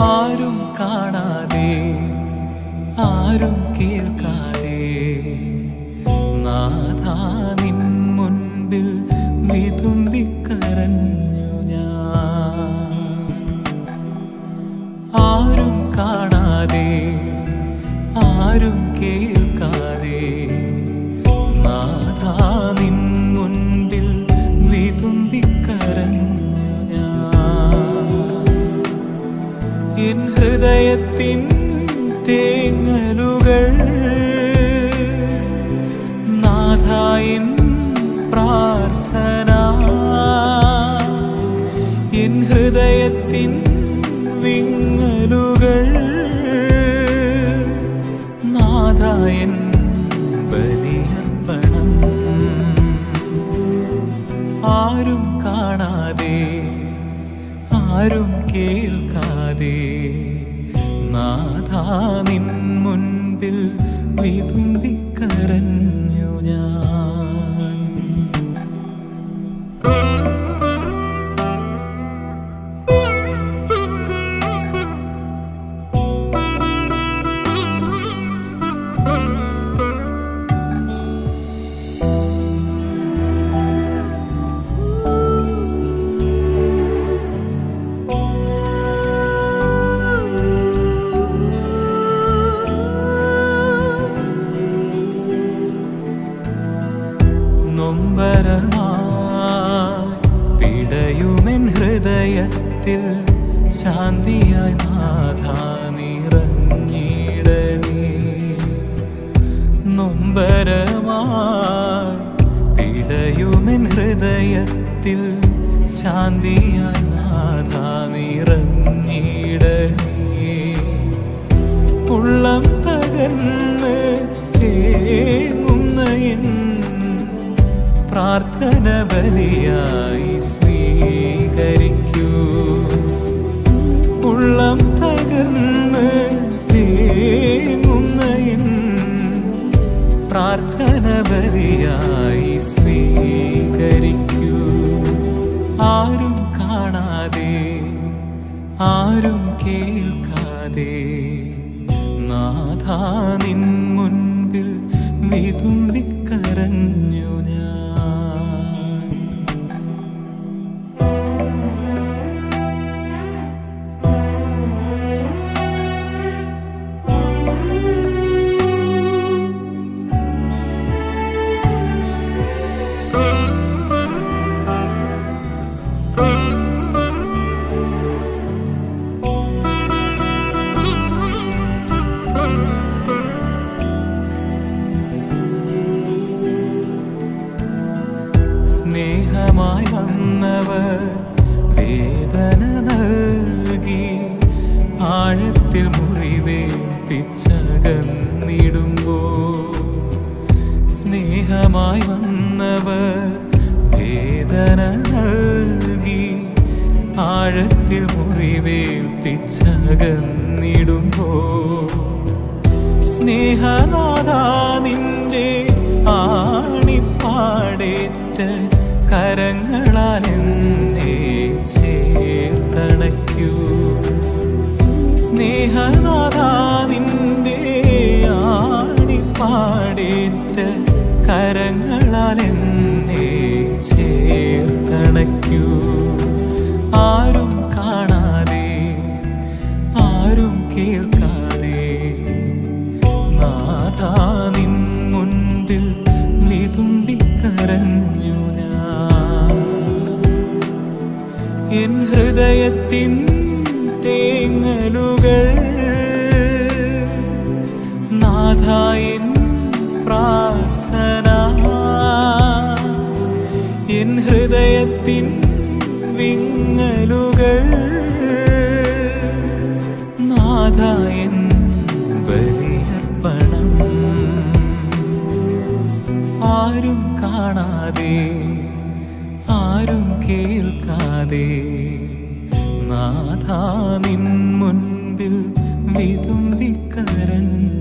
ആരും കാണാതെ ആരും കേൾക്കാതെ. നാഥാനിൻ മുൻപിൽ വിതുമ്പിക്കരഞ്ഞു ഞാൻ. ആരും കാണാതെ ആരും കേൾക്കാതെ നാഥാ ഹൃദയത്തിൻ തേങ്ങലുകൾ. നാഥായിൻ പ്രാർത്ഥന. എൻ ഹൃദയത്തിൻ വിങ്ങലുകൾ. നാഥായൻ ബലിയർപ്പണം. ആരും കാണാതെ ആരും കേൾക്കാതെ നാഥാ നിൻ മുൻപിൽ വിതുമ്പിക്കരഞ്ഞു നൊമ്പരമായി പിടയുമെൻ ഹൃദയത്തിൽ ശാന്തിയായി നാഥ നിറഞ്ഞിടണേ. നൊമ്പരമായി പിടയുമെൻ ഹൃദയത്തിൽ ശാന്തിയായി നാഥ നിറഞ്ഞിടണേ. ഉള്ളം തകർന്ന് എൻ പ്രാർത്ഥന ബലിയായി സ്വീകരിക്കൂ. ഉള്ളം തകർന്ന് തേങ്ങുന്ന പ്രാർത്ഥന ബലിയായി സ്വീകരിക്കൂ. ആരും കാണാതെ ആരും കേൾക്കാതെ നാഥാ നിൻ മുൻപിൽ വിതുമ്പിക്കരഞ്ഞു സ്നേഹമായി വന്നവർ വേദന നൽകി ആഴത്തിൽ മുറിവേൽപ്പിച്ചകന്നിടുമ്പോ സ്നേഹമായി വന്നവർ വേദന നൽകി ആഴത്തിൽ മുറിവേൽപ്പിച്ചകന്നിടുമ്പോ സ്നേഹനാഥ നിന്റെ ആണിപ്പാടേറ്റ കരങ്ങളാൽ എന്നെ ചേർത്തണയ്ക്കൂ സ്നേഹനാഥ നിന്റെ ആണിപ്പാടേറ്റ കരങ്ങളാൽ എന്നെ ചേർത്തണയ്ക്കൂ ആരും കാണാതെ ആരും കേൾക്കാതെ നാഥാ നിൻ മുൻപിൽ വിതുമ്പിക്കരഞ്ഞു ഹൃദയത്തിൻ തേങ്ങലുകൾ. നാഥായൻ പ്രാർത്ഥന. എൻ ഹൃദയത്തിൻ വിങ്ങലുകൾ. നാഥായൻ ബലിയർപ്പണം. ആരും കാണാതെ ആരും കേൾക്കാതെ നാഥ നിൻ മുൻപിൽ വിതുമ്പിക്കരഞ്ഞു